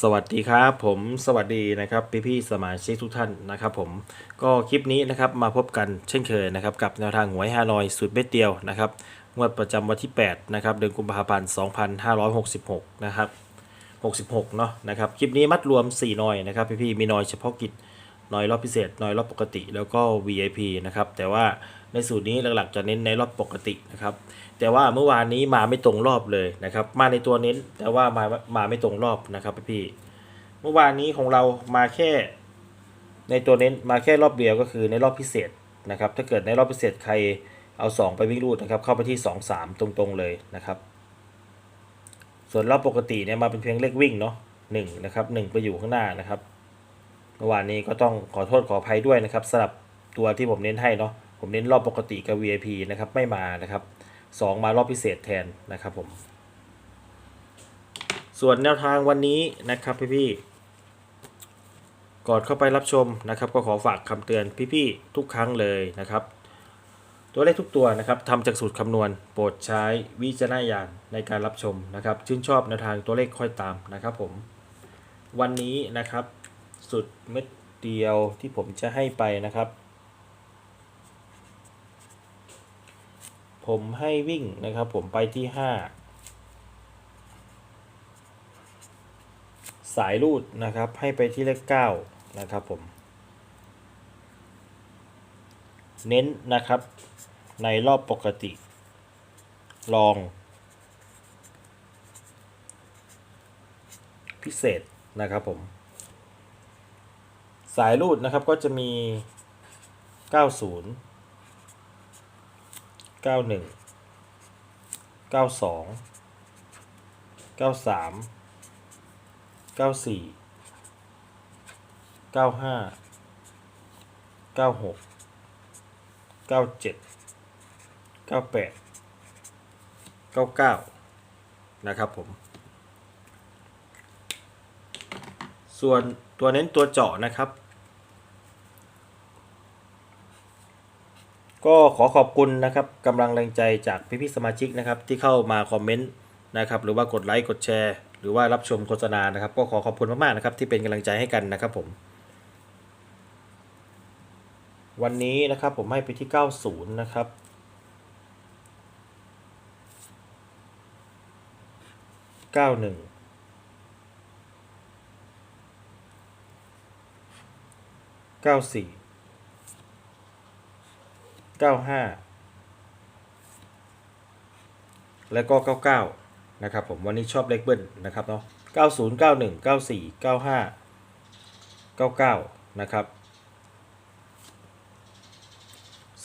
สวัสดีครับผมสวัสดีนะครับพี่พี่ๆสมาชิกทุกท่านนะครับผมก็คลิปนี้นะครับมาพบกันเช่นเคยนะครับกับแนวทางหวยฮานอยสูตรเม็ดเดียวนะครับงวดประจำวันที่8นะครับเดือนกุมภาพันธ์2566นะครับ66เนาะนะครับคลิปนี้มัดรวม4น่อยนะครับพี่พี่ๆมีน่อยเฉพาะกิจน่อยรอบพิเศษน่อยรอบปกติแล้วก็ VIP นะครับแต่ว่า ในสูตรนี้หลักๆจะเน้นในรอบปกตินะครับ แต่ว่าเมื่อวานนี้มาไม่ตรงรอบเลยนะครับ มาในตัวเน้นแต่ว่ามามาไม่ตรงรอบนะครับพี่เมื่อวานนี้ของเรามาแค่ ในตัวเน้นมาแค่รอบเดียวก็คือในรอบพิเศษนะครับ ถ้าเกิดในรอบพิเศษใครเอา 2 ไปวิ่งรูดนะครับ เข้าไปที่ 2 3 ตรงๆเลยนะครับ ส่วนรอบปกติเนี่ยมาเป็นเพียงเลขวิ่งเนาะหนึ่งนะครับหนึ่งไปอยู่ข้างหน้านะครับเมื่อวานนี้ก็ต้องขอโทษขออภัยด้วยนะครับสำหรับตัวที่ผมเน้นให้เนาะ ผมเน้นรอบปกติกับ VIP นะครับไม่มานะครับสองมารอบพิเศษแทนนะครับผม ส่วนแนวทางวันนี้นะครับพี่ๆก่อนเข้าไปรับชมนะครับ ก็ขอฝากคำเตือนพี่ๆทุกครั้งเลยนะครับ ตัวเลขทุกตัวนะครับทำจากสูตรคำนวณ โปรดใช้วิจารณญาณในการรับชมนะครับชื่นชอบแนวทางตัวเลขค่อยตามนะครับผมวันนี้นะครับ สุดเม็ดเดียวที่ผมจะให้ไปนะครับ ผมให้วิ่งนะครับ ผมไปที่ห้าสายรูดนะครับ ให้ไปที่เลขเก้านะครับผม เน้นนะครับ ในรอบปกติ ลอง พิเศษนะครับผม สายรูดนะครับก็จะมี 90 91 92 93 94 95 96 97 98 99นะครับผม ส่วนตัวเน้นตัวเจาะนะครับ ก็ขอขอบคุณนะครับกำลังแรงใจจากพี่ๆสมาชิกนะครับที่เข้ามาคอมเมนต์นะครับหรือว่ากดไลค์กดแชร์ หรือว่ารับชมโฆษณานะครับ ก็ขอขอบคุณมากๆนะครับที่เป็นกำลังใจให้กันนะครับผม วันนี้นะครับผมให้ไปที่ 90 นะครับ91 94 95 แล้วก็ 99 นะครับ ผมวันนี้ชอบเลขเบิ้ลนะครับเนาะ90 91 94 95 99 นะครับ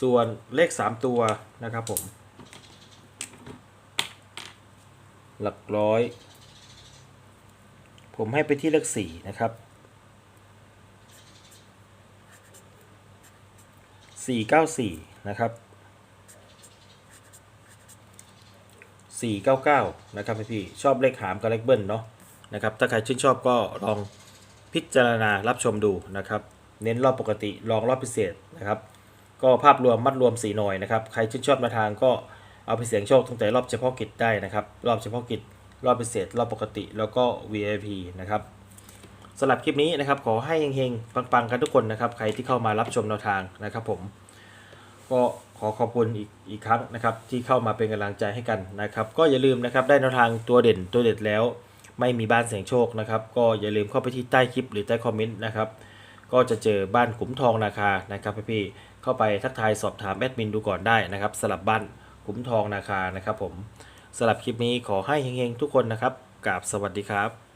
ส่วนเลข 3 ตัวนะครับผม หลักร้อย ผมให้ไปที่เลข 4 นะครับ 494 นะครับ 499 นะครับพี่ๆชอบเลขหามกับเลขเบิ้ลเนาะนะครับถ้าใครชื่นชอบก็ลองพิจารณารับชมดูนะครับ เน้นรอบปกติลองรอบพิเศษนะครับ ก็ภาพรวมมัดรวมสีหน่อยนะครับ ใครชื่นชอบมาทางก็เอาไปเสี่ยงโชคตั้งแต่รอบเฉพาะกิจได้นะครับ รอบเฉพาะกิจ รอบพิเศษ รอบปกติแล้วก็ VIP นะครับ สำหรับคลิปนี้นะครับขอให้เฮงๆ ปังๆ กันทุกคนนะครับใครที่เข้ามารับชมแนวทางนะครับผมก็ขอขอบคุณอีกอีกครั้งนะครับที่เข้ามาเป็นกำลังใจให้กันนะครับ ก็อย่าลืมนะครับได้แนวทางตัวเด่นตัวเด็ดแล้ว ไม่มีบ้านเสียงโชคนะครับก็อย่าลืมเข้าไปที่ใต้คลิปหรือใต้คอมเมนต์นะครับก็จะเจอบ้านขุมทองนาคานะครับพี่ๆเข้าไปทักทายสอบถามแอดมินดูก่อนได้นะครับสลับบ้านขุมทองนาคานะครับผมสำหรับคลิปนี้ขอให้เฮงๆทุกคนนะครับกราบสวัสดีครับ